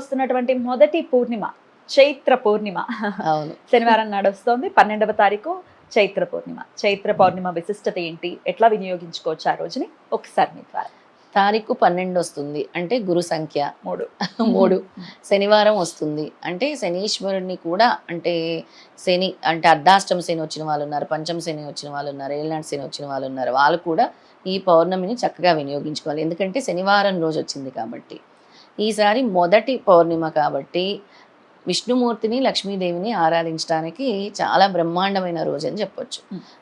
వస్తున్నటువంటి మొదటి పూర్ణిమ చైత్ర పూర్ణిమ. అవును. శనివారం నాడు వస్తోంది పన్నెండవ తారీఖు చైత్ర పూర్ణిమ. చైత్ర పౌర్ణిమ విశిష్టత ఏంటి? ఎట్లా వినియోగించుకోవచ్చు ఆ రోజుని? ఒకసారి మీ ద్వారా. తారీఖు పన్నెండు వస్తుంది అంటే గురు సంఖ్య. మూడు. మూడు. శనివారం వస్తుంది అంటే శనీశ్వరుడిని కూడా అంటే శని అంటే అర్ధాష్టమ శని వచ్చిన వాళ్ళు ఉన్నారు పంచమ శని వచ్చిన వాళ్ళు ఉన్నారు ఏళ్ళనాటి శని వచ్చిన వాళ్ళు ఉన్నారు వాళ్ళు కూడా ఈ పౌర్ణమిని చక్కగా వినియోగించుకోవాలి. ఎందుకంటే శనివారం రోజు వచ్చింది కాబట్టి. ఈసారి మొదటి పౌర్ణిమ కాబట్టి విష్ణుమూర్తిని లక్ష్మీదేవిని ఆరాధించడానికి చాలా బ్రహ్మాండమైన రోజు అని చెప్పొచ్చు.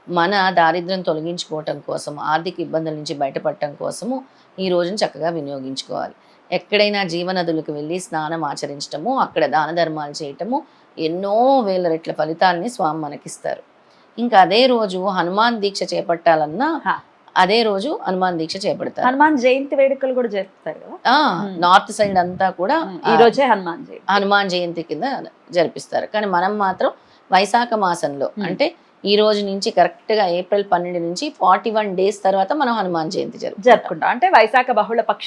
మన దారిద్ర్యం తొలగించుకోవటం కోసం ఆర్థిక ఇబ్బందుల నుంచి బయటపడటం కోసము ఈ రోజును చక్కగా వినియోగించుకోవాలి ఎక్కడైనా జీవనదులకు వెళ్ళి స్నానం ఆచరించటము అక్కడ దాన ధర్మాలు చేయటము ఎన్నో వేల రెట్ల ఫలితాలని స్వామి మనకిస్తారు ఇంకా అదే రోజు హనుమాన్ దీక్ష చేపట్టాలన్నా. అదే రోజు హనుమాన్ దీక్ష చేపడతారు. హనుమాన్ జయంతి వేడుకలు కూడా జరుపుతారు కదా. నార్త్ సైడ్ అంతా కూడా ఈ రోజే హనుమాన్ జయంతి. హనుమాన్ జయంతి కింద జరిపిస్తారు. కానీ మనం మాత్రం వైశాఖ మాసంలో. అంటే ఈ రోజు నుంచి కరెక్ట్గా ఏప్రిల్ పన్నెండు నుంచి ఫార్టీ వన్ డేస్ తర్వాత మనం హనుమాన్ జయంతి జరుపుకుంటాం. జరుపుకుంటాం. అంటే వైశాఖ బహుళ పక్ష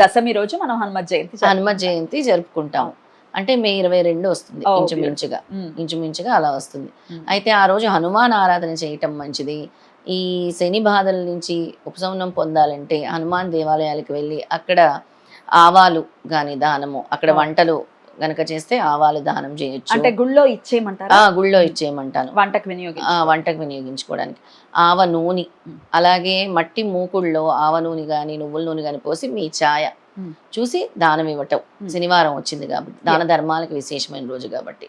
దశమి రోజు మనం హనుమత్ జయంతి జరుపుకుంటాం. హనుమ జయంతి జరుపుకుంటాం. అంటే మే ఇరవై రెండు వస్తుంది ఇంచుమించుగా. ఇంచుమించుగా అలా వస్తుంది. అయితే ఆ రోజు హనుమాన్ ఆరాధన చేయటం మంచిది. ఈ శని బాధల నుంచి ఉపశమనం పొందాలంటే హనుమాన్ దేవాలయాలకు వెళ్ళి అక్కడ ఆవాలు గాని దానము అక్కడ. వంటలు గనక చేస్తే ఆవాలు దానం చేయొచ్చు అంటే గుళ్ళో ఇచ్చేయమంటారా ఆ గుళ్ళో ఇచ్చేయమంటాను వంటకు ఆ వినియోగించి వంటకు వినియోగించుకోవడానికి ఆవ నూనె. అలాగే మట్టి మూకుళ్ళలో ఆవ నూనె కానీ నువ్వుల నూనె కానీ పోసి మీ ఛాయ. చూసి దానం ఇవ్వటం. శనివారం వచ్చింది కాబట్టి దాన ధర్మాలకు విశేషమైన రోజు కాబట్టి.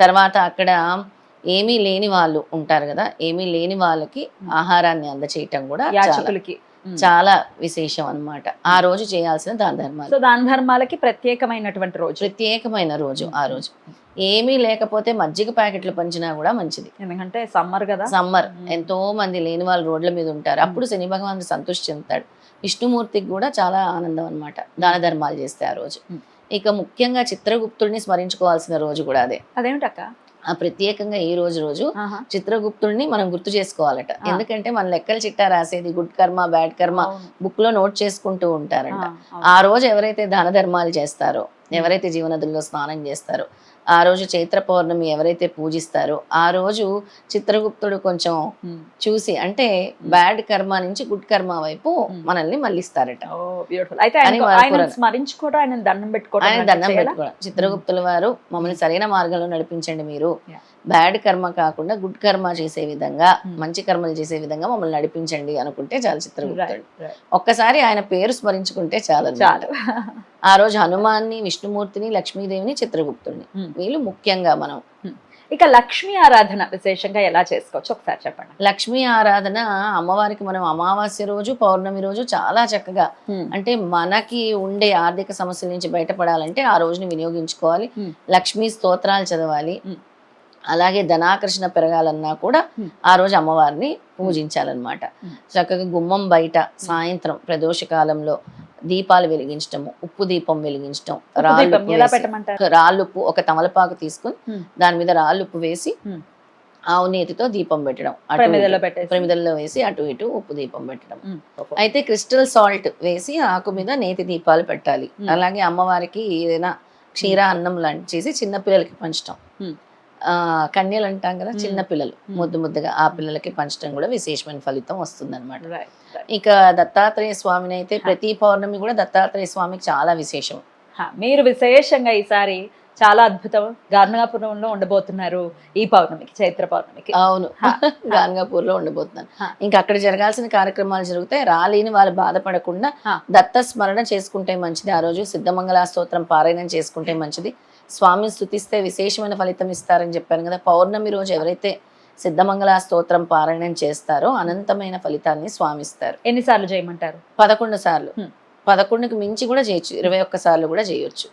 తర్వాత అక్కడ ఏమీ లేని వాళ్ళు ఉంటారు కదా ఏమీ లేని వాళ్ళకి. ఆహారాన్ని అందచేయటం కూడా చాలా యాచకులకి. చాలా విశేషం అన్నమాట. ఆ రోజు చేయాల్సిన దాన ధర్మాలు. సో దాన ధర్మాలకి ప్రత్యేకమైనటువంటి రోజు. ప్రత్యేకమైన రోజు ఆ రోజు. ఏమీ లేకపోతే మజ్జిగ ప్యాకెట్లు పంచినా కూడా మంచిది. ఎందుకంటే సమ్మర్ కదా. సమ్మర్. మ్మ్. ఎంతో మంది లేని వాళ్ళు రోడ్ల మీద ఉంటారు. అప్పుడు శని భగవానుడు సంతృష్టి చెందుతాడు. విష్ణుమూర్తికి కూడా చాలా ఆనందం అన్నమాట దాన ధర్మాలు చేస్తే ఆ రోజు. ఇక ముఖ్యంగా చిత్రగుప్తుడిని స్మరించుకోవాల్సిన రోజు కూడా అదే. అదేమిటక్క? ప్రత్యేకంగా ఈ రోజు రోజు. చిత్రగుప్తుడిని మనం గుర్తు చేసుకోవాలట. ఎందుకంటే మన లెక్కల చిట్టా రాసేది గుడ్ కర్మ బ్యాడ్ కర్మ. బుక్లో నోట్ చేసుకుంటూ ఉంటారంట. ఆ రోజు ఎవరైతే దాన ధర్మాలు చేస్తారో ఎవరైతే జీవనదుల్లో స్నానం చేస్తారో ఆ రోజు చైత్ర పౌర్ణమి ఎవరైతే పూజిస్తారో ఆ రోజు చిత్రగుప్తుడు కొంచెం ఉమ్. చూసి అంటే బ్యాడ్ కర్మ నుంచి గుడ్ కర్మ వైపు Hmm. మనల్ని మళ్ళిస్తారట స్మరించుకోవడం ఆయన దండం పెట్టుకోవడం ఆయన దండం? పెట్టుకోవడం చిత్రగుప్తుల వారు మమ్మల్ని సరైన మార్గంలో నడిపించండి మీరు. బ్యాడ్ కర్మ కాకుండా గుడ్ కర్మ చేసే విధంగా Hmm. మంచి కర్మలు చేసే విధంగా మమ్మల్ని నడిపించండి అనుకుంటే చాలు చిత్రగుప్తుడు. ఒక్కసారి ఆయన పేరు స్మరించుకుంటే చాలు చాలు ఆ రోజు హనుమాన్ని విష్ణుమూర్తిని లక్ష్మీదేవిని చిత్రగుప్తుడిని. Hmm. వీళ్ళు ముఖ్యంగా మనం. ఇక లక్ష్మీ ఆరాధన విశేషంగా ఎలా చేసుకోవచ్చు? ఒకసారి చెప్పండి. లక్ష్మీ ఆరాధన అమ్మవారికి మనం అమావాస్య రోజు పౌర్ణమి రోజు చాలా చక్కగా అంటే మనకి ఉండే ఆర్థిక సమస్యల నుంచి బయటపడాలంటే ఆ రోజుని వినియోగించుకోవాలి. Hmm. లక్ష్మీ స్తోత్రాలు చదవాలి. Hmm. అలాగే ధనాకర్షణ పెరగాలన్నా కూడా Hmm. ఆ రోజు అమ్మవారిని పూజించాలన్నమాట. Hmm. చక్కగా గుమ్మం బయట సాయంత్రం ప్రదోష కాలంలో దీపాలు వెలిగించటము ఉప్పు దీపం వెలిగించటం ఉప్పు రాళ్ళు ఉప్పు వేసి- రాళ్ళుప్పు ఒక తమలపాకు తీసుకుని. దాని మీద రాళ్ళుప్పు వేసి Hmm. ఆవు నేతితో దీపం పెట్టడం ప్రమిదల్లో వేసి అటు ఇటు ఉప్పు దీపం పెట్టడం. అయితే క్రిస్టల్ సాల్ట్ వేసి ఆకు మీద నేతి దీపాలు పెట్టాలి. అలాగే అమ్మవారికి ఏదైనా క్షీర అన్నం లాంటి చేసి చిన్న పిల్లలకి పంచడం. ఆ కన్యలు అంటాం కదా. చిన్న పిల్లలు. ముద్దు ముద్దుగా ఆ పిల్లలకి పంచడం కూడా విశేషమైన ఫలితం వస్తుంది అనమాట. ఇక దత్తాత్రేయ స్వామిని అయితే ప్రతి పౌర్ణమి కూడా దత్తాత్రేయ స్వామికి చాలా విశేషం. మీరు విశేషంగా ఈసారి చాలా అద్భుతం గార్నగాపురంలో ఉండబోతున్నారు ఈ పౌర్ణమికి చైత్ర పౌర్ణమికి. అవును. హా, గాంగాపూర్లో ఉండబోతున్నాను. ఇంకా అక్కడ జరగాల్సిన కార్యక్రమాలు జరుగుతాయి రాలేని వాళ్ళు బాధపడకుండా. దత్త స్మరణ చేసుకుంటే మంచిది. ఆ రోజు సిద్ధమంగళ స్తోత్రం పారాయణం చేసుకుంటే మంచిది. స్వామిని స్థుతిస్తే విశేషమైన ఫలితం ఇస్తారని చెప్పాను కదా. పౌర్ణమి రోజు ఎవరైతే సిద్ధమంగళ స్తోత్రం పారాయణం చేస్తారో అనంతమైన ఫలితాన్ని స్వామిస్తారు. ఎన్నిసార్లు చేయమంటారు పదకొండు సార్లు. పదకొండుకి మించి కూడా చేయొచ్చు. ఇరవై ఒక్క సార్లు కూడా చేయొచ్చు.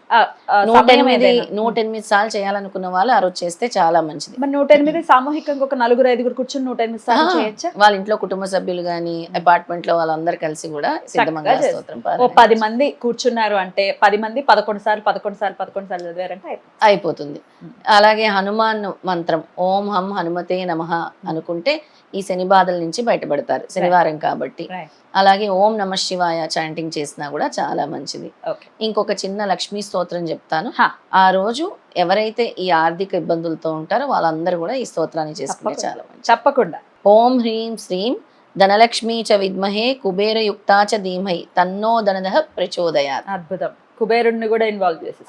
నూట ఎనిమిది? నూట ఎనిమిది సార్లు చేయాలనుకున్న వాళ్ళు ఆ రోజు చేస్తే చాలా మంచిది. మరి నూట ఎనిమిది సామూహికంగా ఒక నలుగురు ఐదుగురు కూర్చొని నూట ఎనిమిది సార్లు చేయొచ్చా? వాళ్ళ ఇంట్లో కుటుంబ సభ్యులు గాని అపార్ట్మెంట్లో వాళ్ళందరూ కలిసి కూడా సిద్ధమంగళ చేస్తారు. స్తోత్రం పది మంది కూర్చున్నారు అంటే పది మంది పదకొండు సార్లు పదకొండు సార్లు పదకొండు సార్లు చదివారంటే అయిపోతుంది. అలాగే హనుమాన్ మంత్రం ఓం హం హనుమతే నమః అనుకుంటే ఈ శని బాధల నుంచి బయటపడతారు శనివారం కాబట్టి. అలాగే ఓం నమ శివాయ చాంటింగ్ చేసినా కూడా చాలా మంచిది. ఇంకొక చిన్న లక్ష్మీ స్తోత్రం చెప్తాను. ఆ రోజు ఎవరైతే ఈ ఆర్థిక ఇబ్బందులతో ఉంటారో వాళ్ళందరూ కూడా ఈ స్తోత్రాన్ని చేసుకుంటే. చాలా మంచిది. తప్పకుండా. ఓం హ్రీం శ్రీం ధనలక్ష్మీ చ విద్మహే కుబేరయుక్తా చ ధీమహి తన్నో ధనద ప్రచోదయాత్. అద్భుతం. కుబేరుణ్ణి కూడా ఇన్వాల్వ్ చేసి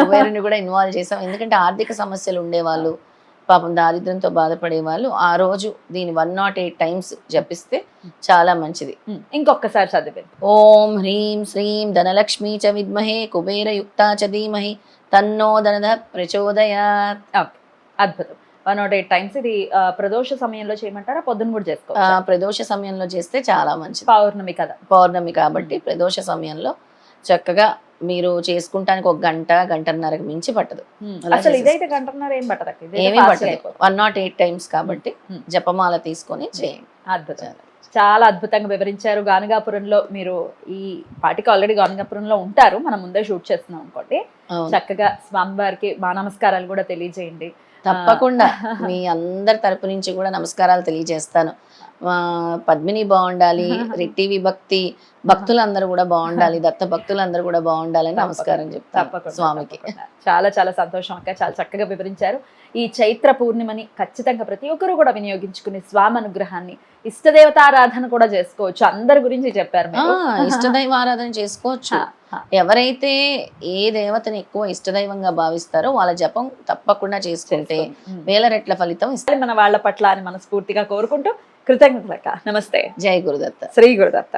కుబేరుని కూడా ఇన్వాల్వ్ చేసాం. ఎందుకంటే ఆర్థిక సమస్యలు ఉండేవాళ్ళు. పాపం దారిద్ర్యంతో బాధపడే వాళ్ళు ఆ రోజు దీని వన్ నాట్ ఎయిట్ టైమ్స్ జపిస్తే చాలా మంచిది. ఇంకొకసారి చదివి ఓం హ్రీం శ్రీం ధనలక్ష్మీ చ విద్మహే కుబేరయుక్తా చ ధీమహి తన్నో ధనద ప్రచోదయాత్. అద్భుతం. వన్ నాట్ ఎయిట్ టైమ్స్ ఇది ప్రదోష సమయంలో చేయమంటారా? పొద్దున్న కూడా చేసుకోవచ్చు? ప్రదోష సమయంలో చేస్తే చాలా మంచిది. పౌర్ణమి కదా. పౌర్ణమి కాబట్టి ప్రదోష సమయంలో చక్కగా మీరు చేసుకుంటానికి ఒక గంట గంటన్నరకు మించి పట్టదు. అసలు ఇదైతే గంటన్నర ఏం పట్టదు ఏమీ పట్టదు. వన్ నాట్ ఎయిట్ టైమ్స్ కాబట్టి. జపమాల తీసుకొని చేయండి. అద్భుతం. చాలా. అద్భుతంగా వివరించారు. గానగాపురంలో మీరు ఈ పాటికి ఆల్రెడీ గానగాపురంలో ఉంటారు. మనం ముందే షూట్ చేస్తున్నాం అనుకోండి. చక్కగా స్వామివారికి మా నమస్కారాలు కూడా తెలియజేయండి. తప్పకుండా. మీ అందరి తరపు నుంచి కూడా నమస్కారాలు తెలియజేస్తాను. పద్మిని బాగుండాలి రిట్టి భక్తి భక్తులందరూ కూడా బాగుండాలి దత్త భక్తులందరూ కూడా బాగుండాలని నమస్కారం చెప్తాను స్వామికి. చాలా చాలా సంతోషం అక్క. చాలా చక్కగా వివరించారు. ఈ చైత్ర పూర్ణిమని ఖచ్చితంగా ప్రతి ఒక్కరు కూడా వినియోగించుకుని స్వామి అనుగ్రహాన్ని ఇష్టదేవతారాధన కూడా చేసుకోవచ్చు. అందరి గురించి చెప్పారు. ఇష్టదైవ ఆరాధన చేసుకోవచ్చు. ఎవరైతే ఏ దేవతని ఎక్కువ ఇష్టదైవంగా భావిస్తారో వాళ్ళ జపం తప్పకుండా చేసుకుంటే. వేల రెట్ల ఫలితం ఇస్తుంది మన వాళ్ళ పట్ల అని మనస్ఫూర్తిగా కోరుకుంటూ కృతజ్ఞతలక్క నమస్తే. జై గురుదత్త. శ్రీ గురుదత్త.